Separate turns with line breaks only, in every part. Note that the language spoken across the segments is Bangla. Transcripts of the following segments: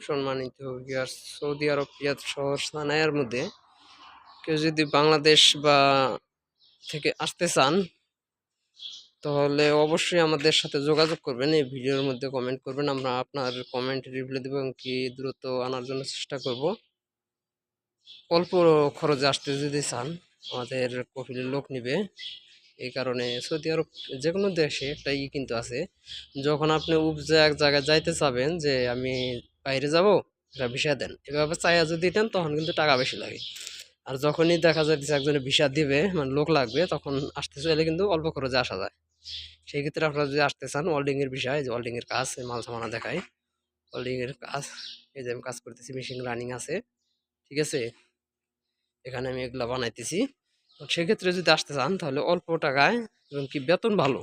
সম্মানিত সৌদি আরব শহর সানায়ার মধ্যে কেউ যদি বাংলাদেশ বা থেকে আসতে চান, তাহলে অবশ্যই আমাদের সাথে যোগাযোগ করবেন। এই ভিডিওর মধ্যে কমেন্ট করবেন। আমরা আপনার কমেন্ট রিপ্লাই দেবো এবং কি দ্রুত আনার জন্য চেষ্টা করব। অল্প খরচে আসতে যদি চান, আমাদের কফিলের লোক নিবে। এই কারণে সৌদি আরব যে কোনো দেশে একটা কিন্তু আছে, যখন আপনি উপজে এক জায়গায় যাইতে চাবেন যে আমি বাইরে যাব, একটা ভিসা দেন। এভাবে চাইয়া যদি দেন, তখন কিন্তু টাকা বেশি লাগে। আর যখনই দেখা যায় একজনে ভিসা দিবে মানে লোক লাগবে, তখন আসতে চাইলে কিন্তু অল্প খরচে আসা যায়। সেই ক্ষেত্রে আপনারা যদি আসতে চান ওয়েল্ডিংয়ের বিষয় যে ওয়েল্ডিংয়ের কাজ মাল সামানা দেখায় ওয়েল্ডিংয়ের কাজ, এই যে আমি কাজ করতেছি মেশিন রানিং আছে, ঠিক আছে? এখানে আমি এগুলা বানাইতেছি। সেক্ষেত্রে যদি আসতে চান, তাহলে অল্প টাকায়, এবং কি বেতন ভালো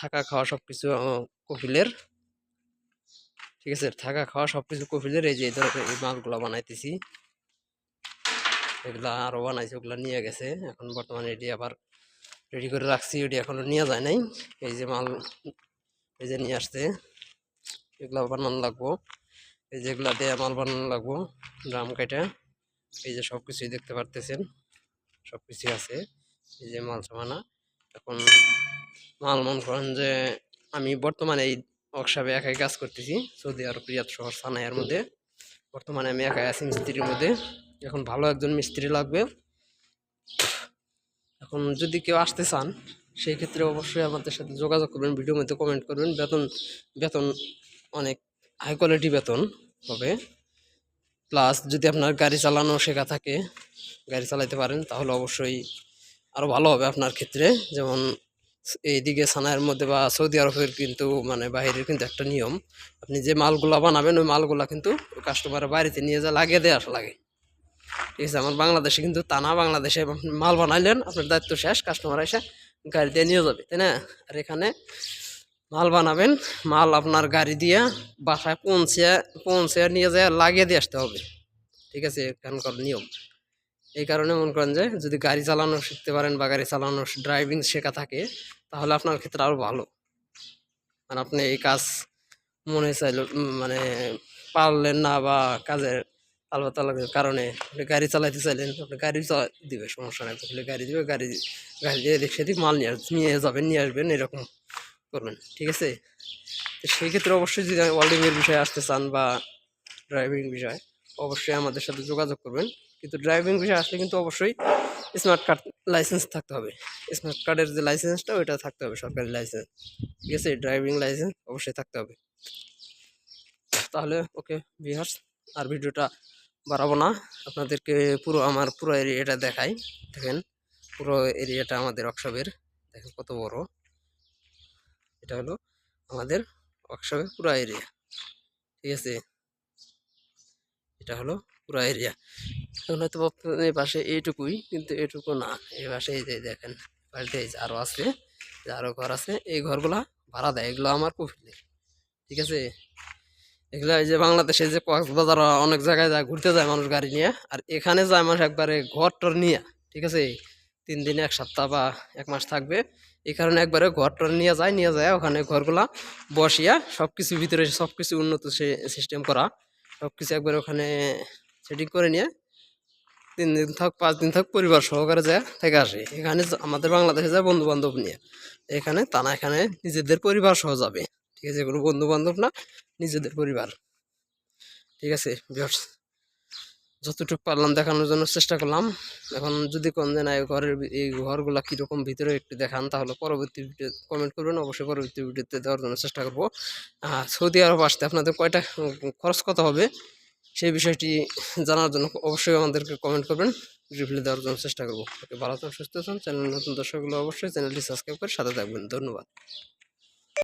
থাকা খাওয়া সব কিছু কপিলের ঠিক আছে, থাকা, খাওয়া সব কিছু কপিলের এই যে এই এই মালগুলো বানাইতেছি। এগুলা আরও বানাইছে, ওগুলা নিয়ে গেছে। এখন বর্তমানে এটি আবার রেডি করে রাখছি ওটি এখনও নিয়ে যায় নাই। এই যে মাল, এই যে নিয়ে আসছে, এগুলা বানানো লাগবো। এই যেগুলা দিয়ে মাল বানানো লাগবো, ড্রাম কেটে এই যে সব কিছুই দেখতে পারতেছেন সব কিছুই আছে। এই যে মাল সামানা। এখন মাল মন করেন যে, আমি বর্তমানে এই ওয়ার্কশপে একাই কাজ করতেছি। সৌদি আরব, রিয়াদ শহর, সানাইয়ের মধ্যে। বর্তমানে আমি একাই আছি মিস্ত্রির মধ্যে। এখন ভালো একজন মিস্ত্রি লাগবে। এখন যদি কেউ আসতে চান, সেই ক্ষেত্রে অবশ্যই আমাদের সাথে যোগাযোগ করবেন ভিডিওর মধ্যে কমেন্ট করবেন। বেতন বেতন অনেক হাই কোয়ালিটি বেতন হবে। প্লাস যদি আপনার গাড়ি চালানো শেখা থাকে, গাড়ি চালাতে পারেন, তাহলে অবশ্যই আরও ভালো হবে আপনার ক্ষেত্রে। যেমন এইদিকে সানায়ের মধ্যে বা সৌদি আরবের কিন্তু মানে বাইরের কিন্তু একটা নিয়ম। আপনি যে মালগুলা বানাবেন, ওই মালগুলা কিন্তু কাস্টমারের বাড়িতে নিয়ে যা লাগিয়ে দেওয়া লাগে। ঠিক আছে, আমার বাংলাদেশে কিন্তু তা না। বাংলাদেশে মাল বানাইলেন, আপনার দায়িত্ব শেষ কাস্টমার এসে গাড়ি দিয়ে নিয়ে যাবে, তাই না? আর এখানে মাল বানাবেন, মাল আপনার গাড়ি দিয়ে বাসায় পৌঁছে পৌঁছে নিয়ে যায়, লাগিয়ে দিয়ে আসতে হবে। ঠিক আছে, এখানকার নিয়ম। এই কারণে মনে করেন যে যদি গাড়ি চালানো শিখতে পারেন বা গাড়ি চালানো ড্রাইভিং শেখা থাকে, তাহলে আপনার ক্ষেত্রে আরও ভালো। মানে আপনি এই কাজ মনে চাইল মানে পারলেন না বা কাজের আলবাতালের কারণে আপনি গাড়ি চালাইতে চাইলেন, আপনি গাড়ি চালা দিবে, সমস্যা নেই। তাহলে গাড়ি দিবে, গাড়ি গাড়ি দিয়ে এদিক সেদিক মাল নিয়ে নিয়ে যাবেন, নিয়ে আসবেন, এরকম করবেন। ঠিক আছে? তো সেই ক্ষেত্রে অবশ্যই যদি ওয়েল্ডিংয়ের বিষয়ে আসতে চান বা ড্রাইভিং বিষয়, অবশ্যই আমাদের সাথে যোগাযোগ করবেন। কিন্তু ড্রাইভিং বিষয়ে আসলে কিন্তু অবশ্যই স্মার্ট কার্ড লাইসেন্স থাকতে হবে। স্মার্ট কার্ডের যে লাইসেন্সটা ওইটা থাকতে হবে সরকারি লাইসেন্স ঠিক আছে? ড্রাইভিং লাইসেন্স অবশ্যই থাকতে হবে। তাহলে ওকে বিহার্স আর ভিডিওটা বাড়াবো না। আপনাদেরকে পুরো আমার পুরো এরিয়াটা দেখাই। দেখেন, পুরো এরিয়াটা আমাদের ওয়ার্কশপের দেখেন কত বড়। এটা হলো আমাদের ওয়ার্কশপের পুরো এরিয়া ঠিক আছে? এটা হলো পুরো এরিয়া এখন হয়তো এই পাশে এইটুকুই, কিন্তু এটুকু না। এই পাশে এই যে দেখেন বাড়িতে এই আরও আছে আরও ঘর আছে, এই ঘরগুলা ভাড়া দেয়, এগুলো আমার কফিলে ঠিক আছে? এগুলো এই যে বাংলাদেশে যে কক্সবাজার অনেক জায়গায় যায়, ঘুরতে যায় মানুষ গাড়ি নিয়ে, আর এখানে যায় মানুষ একবারে ঘর টর নিয়ে, ঠিক আছে? তিন দিন, এক সপ্তাহ বা এক মাস থাকবে, এই কারণে একবারে ঘর টর নিয়ে যায় নিয়ে যায়, ওখানে ঘরগুলা বসিয়া সব কিছু ভিতরে সব কিছু উন্নত সিস্টেম করা সব কিছু একবারে ওখানে সেটিং করে নিয়ে তিন দিন থাক পাঁচ দিন থাক পরিবার সহকারে যায়, থেকে আসে। এখানে আমাদের বাংলাদেশে যায় বন্ধু বান্ধব নিয়ে। এখানে তা না এখানে নিজেদের পরিবার সহ যাবে। ঠিক আছে, কোনো বন্ধু বান্ধব না, নিজেদের পরিবার। ঠিক আছে যতটুকু পারলাম দেখানোর জন্য চেষ্টা করলাম। এখন যদি কোন যে না এই ঘরের এই ঘরগুলা কীরকম ভিতরে একটু দেখান, তাহলে পরবর্তী ভিডিও কমেন্ট করবেন। অবশ্যই পরবর্তী ভিডিওতে দেওয়ার জন্য চেষ্টা করব। সৌদি আরব আসতে আপনাদের কয়টা খরচ কত হবে? সেই বিষয়টি জানার জন্য অবশ্যই আমাদেরকে কমেন্ট করবেন। রিপ্লাই দেওয়ার জন্য চেষ্টা করব। ভালো থাকুন, সুস্থ আছেন চ্যানেল নতুন দর্শকগুলো অবশ্যই চ্যানেলটি সাবস্ক্রাইব করে সাথে থাকবেন। ধন্যবাদ।